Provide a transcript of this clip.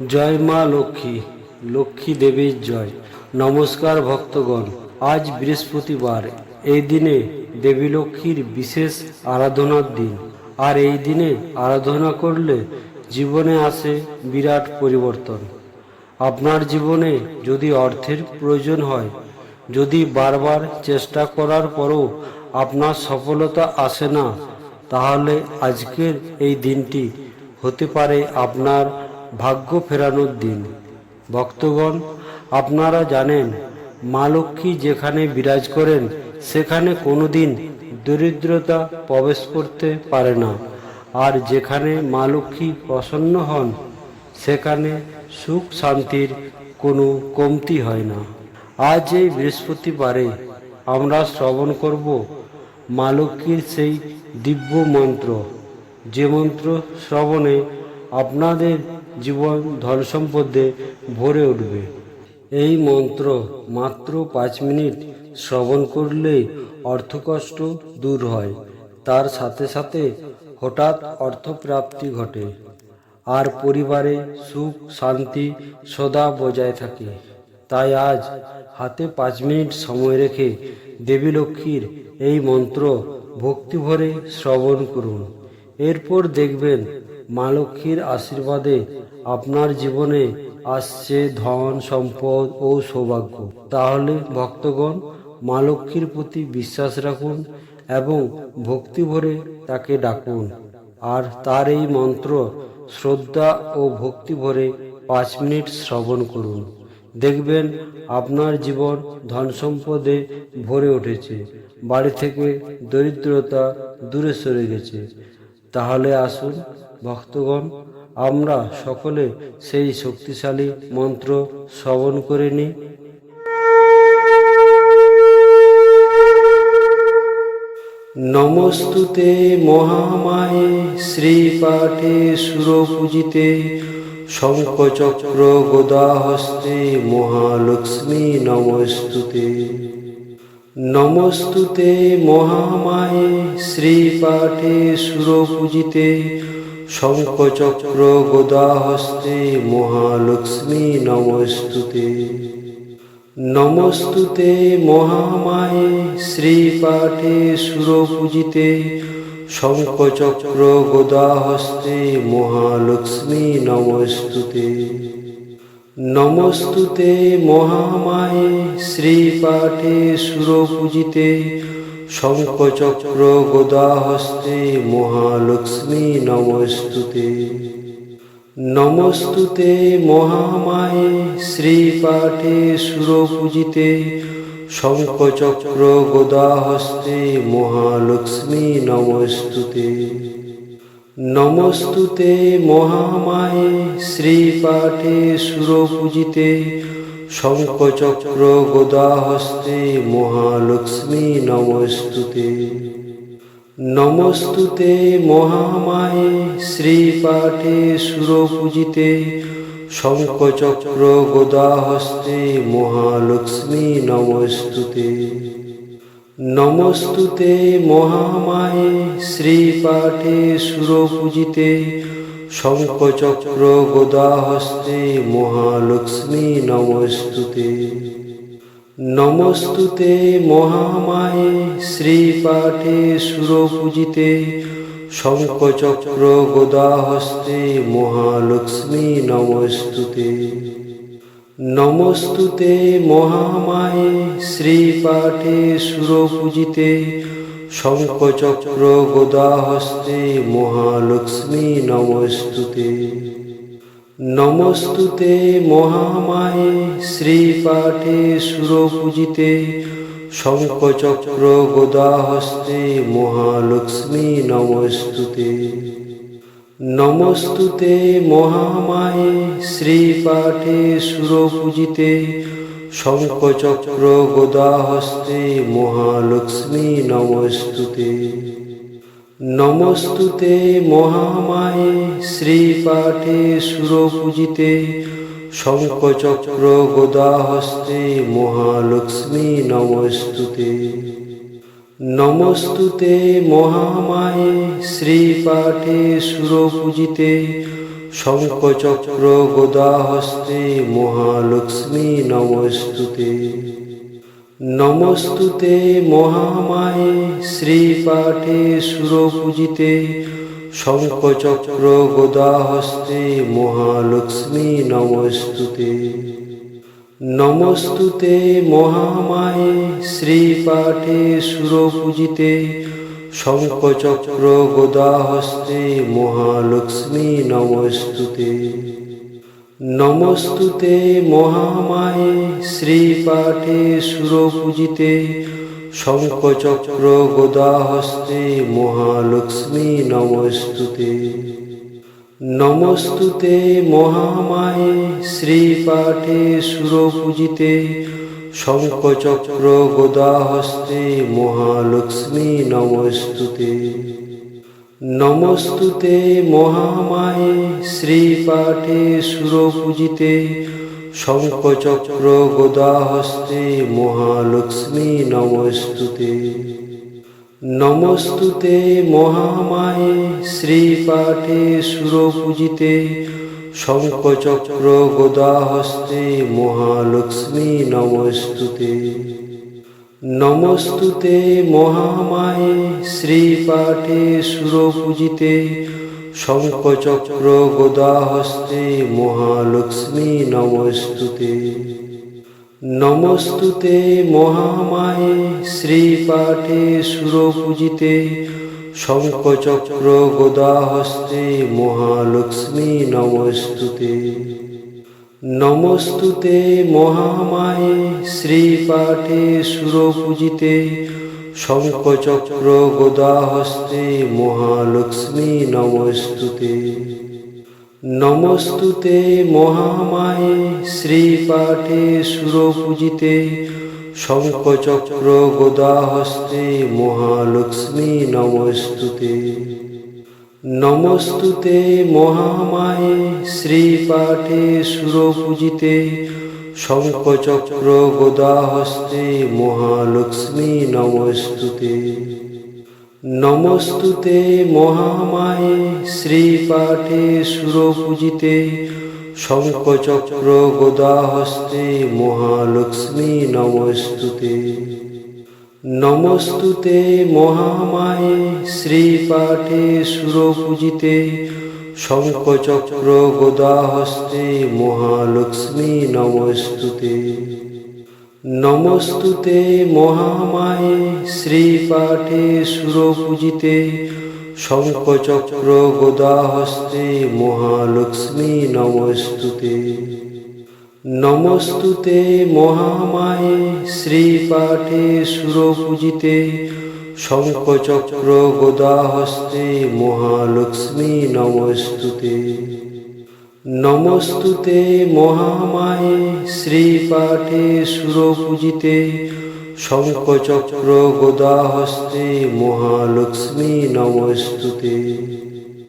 জয় মা লক্ষ্মী লক্ষ্মী দেবীর জয়। নমস্কার ভক্তগণ, আজ বৃহস্পতিবার, এই দিনে দেবী লক্ষ্মীর বিশেষ আরাধনার দিন। আর এই দিনে আরাধনা করলে জীবনে আসে বিরাট পরিবর্তন। আপনার জীবনে যদি অর্থের প্রয়োজন হয়, যদি বারবার চেষ্টা করার পরও আপনার সফলতা আসে না, তাহলে আজকের এই দিনটি হতে পারে আপনার ভাগ্য ফেরানোর দিন। ভক্তগণ, আপনারা জানেন, মা লক্ষ্মী যেখানে বিরাজ করেন, সেখানে কোনোদিন দরিদ্রতা প্রবেশ করতে পারে না। আর যেখানে মা লক্ষ্মী প্রসন্ন হন, সেখানে সুখ শান্তির কোনো কমতি হয় না। আজ এই বৃহস্পতিবারে আমরা শ্রবণ করব মা লক্ষ্মীর সেই দিব্য মন্ত্র যে মন্ত্র শ্রবণে আপনাদের জীবন ধন সম্পদে ভরে উঠবে। এই মন্ত্র মাত্র পাঁচ মিনিট শ্রবণ করলেই অর্থকষ্ট দূর হয়। তার সাথে সাথে হঠাৎ অর্থপ্রাপ্তি ঘটে। আর পরিবারে সুখ, শান্তি সদা বজায় থাকে। তাই আজ হাতে পাঁচ মিনিট সময় রেখে দেবী লক্ষ্মীর এই মন্ত্র ভক্তিভরে শ্রবণ করুন। এরপর দেখবেন মা লক্ষ্মীর আশীর্বাদে আপনার জীবনে আসছে ধন, সম্পদ ও সৌভাগ্য। তাহলে ভক্তগণ, মা লক্ষ্মীর প্রতি বিশ্বাস রাখুন এবং ভক্তি ভরে তাকে ডাকুন। আর তার এই মন্ত্র শ্রদ্ধা ও ভক্তি ভরে পাঁচ মিনিট শ্রবণ করুন। দেখবেন আপনার জীবন ধন সম্পদে ভরে উঠেছে। বাড়ি থেকে দরিদ্রতা দূরে সরে গেছে। তাহলে আসুন ভক্তগণ আমরা সকলে সেই শক্তিশালী মন্ত্র শ্রবণ করে নিই নমস্তুতে মহামায়ে শ্রীপাঠে সুরপূজিতে শঙ্খচক্র গদাহস্তে মহালক্ষ্মী নমস্তুতে। নমস্তুতে মহামায়ে শ্রীপাঠে সুরপূজিতে শঙ্খচক্র গদাহস্তে মহালক্ষ্মী নমস্তুতে। নমস্তুতে মহামায়ে শ্রীপাঠে সুরপূজিতে শঙ্খচক্র গদাহস্তে মহালক্ষ্মী নমস্তুতে। নমস্তুতে মহামায়ে শ্রীপাঠে সুরপূজিতে শঙ্খচক্র গদাহস্তে মহালক্ষ্মী নমস্তুতে। নমস্তুতে মহামায়ে শ্রীপাঠে সুরপূজিতে শঙ্খচক্র গদাহস্তে মহালক্ষ্মী নমস্তুতে। নমস্তুতে মহামায়ে শ্রীপাঠে সুরপূজিতে শঙ্খচক্র গদাহস্তে মহালক্ষ্মী নমস্তুতে। নমস্তুতে মহামায়ে শ্রীপাঠে সুরপূজিতে শঙ্খচক্র গদাহস্তে মহালক্ষ্মী নমস্তুতে। নমস্তুতে মহামায়ে শ্রীপাঠে সুরপূজিতে শঙ্খচক্র গদাহস্তে মহালক্ষ্মী নমস্তুতে নমস্তুতে মহামায়ে শ্রীপাঠে সুরপূজিতে শঙ্খচক্র গদাহস্তে মহালক্ষ্মী নমস্তুতে নমস্তুতে মহামায়ে শ্রীপাঠে সুরপূজিতে শঙ্খচক্র গদাহস্তে মহালক্ষ্মী নমস্তুতে। নমস্তুতে মহামায়ে শ্রীপাঠে সুরপূজিতে শঙ্খচক্র গদাহস্তে মহালক্ষ্মী নমস্তুতে। নমস্তুতে মহামায়ে শ্রীপাঠে সুরপূজিতে শঙ্খচক্র গদাহস্তে মহালক্ষ্মী নমস্তুতে। নমস্তুতে মহামায়ে শ্রীপাঠে সুরপূজিতে শঙ্খচক্র গদাহস্তে মহালক্ষ্মী নমস্তুতে। নমস্তুতে মহামায়ে শ্রীপাঠে সুরপূজিতে শঙ্খচক্র গদাহস্তে মহালক্ষ্মী নমস্তুতে। নমস্তুতে মহামায়ে শ্রীপাঠে সুরপূজিতে শঙ্খচক্র গদাহস্তে মহালক্ষ্মী নমস্তুতে। নমস্তুতে মহামায়ে শ্রীপাঠে সুরপূজিতে শঙ্খচক্র গদাহস্তে মহালক্ষ্মী নমস্তুতে। নমস্তুতে মহামায়ে শ্রীপাঠে সুরপূজিতে শঙ্খচক্র গদাহস্তে মহালক্ষ্মী নমস্তুতে। নমস্তুতে মহামায়ে শ্রীপাঠে সুরপূজিতে শঙ্খচক্র গদাহস্তে মহালক্ষ্মী নমস্তুতে। নমস্তুতে মহামায়ে শ্রীপাঠে সুরপূজিতে শঙ্খচক্র গদাহস্তে মহালক্ষ্মী নমস্তুতে। নমস্তুতে মহামায়ে শ্রীপাঠে সুরপূজিতে শঙ্খচক্র গদাহস্তে মহালক্ষ্মী নমস্তুতে। নমস্তুতে মহামায়ে শ্রীপাঠে সুরপূজিতে শঙ্খচক্র গদাহস্তে মহালক্ষ্মী নমস্তুতে। নমস্তুতে মহামায়ে শ্রীপাঠে সুরপূজিতে শঙ্খচক্র গদাহস্তে মহালক্ষ্মী নমস্তুতে। নমস্তুতে মহামায়ে শ্রীপাঠে সুরপূজিতে শঙ্খচক্র গদাহস্তে মহালক্ষ্মী নমস্তুতে। নমস্তুতে মহামায়ে শ্রীপাঠে সুরপূজিতে শঙ্খচক্র গদাহস্তে মহালক্ষ্মী নমস্তুতে। নমস্তুতে মহামায়ে শ্রীপাঠে সুরপূজিতে শঙ্খচক্র গদাহস্তে মহালক্ষ্মী নমস্তুতে। নমস্তুতে মহামায়ে শ্রীপাঠে সুরপূজিতে শঙ্খচক্র গদাহস্তে মহালক্ষ্মী নমস্তুতে। নমস্তুতে মহামায়ে শ্রীপাঠে সুরপূজিতে শঙ্খচক্র গদাহস্তে মহালক্ষ্মী নমস্তুতে। নমস্তুতে মহামায়ে শ্রীপাঠে সুরপূজিতে শঙ্খচক্র গদাহস্তে মহালক্ষ্মী নমস্তুতে। নমস্তুতে মহামায়ে শ্রীপাঠে সুরপূজিতে শঙ্খচক্র গদাহস্তে মহালক্ষ্মী নমস্তুতে। নমস্তুতে মহামায়ে শ্রীপাঠে সুরপূজিতে শঙ্খচক্র গদাহস্তে মহালক্ষ্মী নমস্তুতে।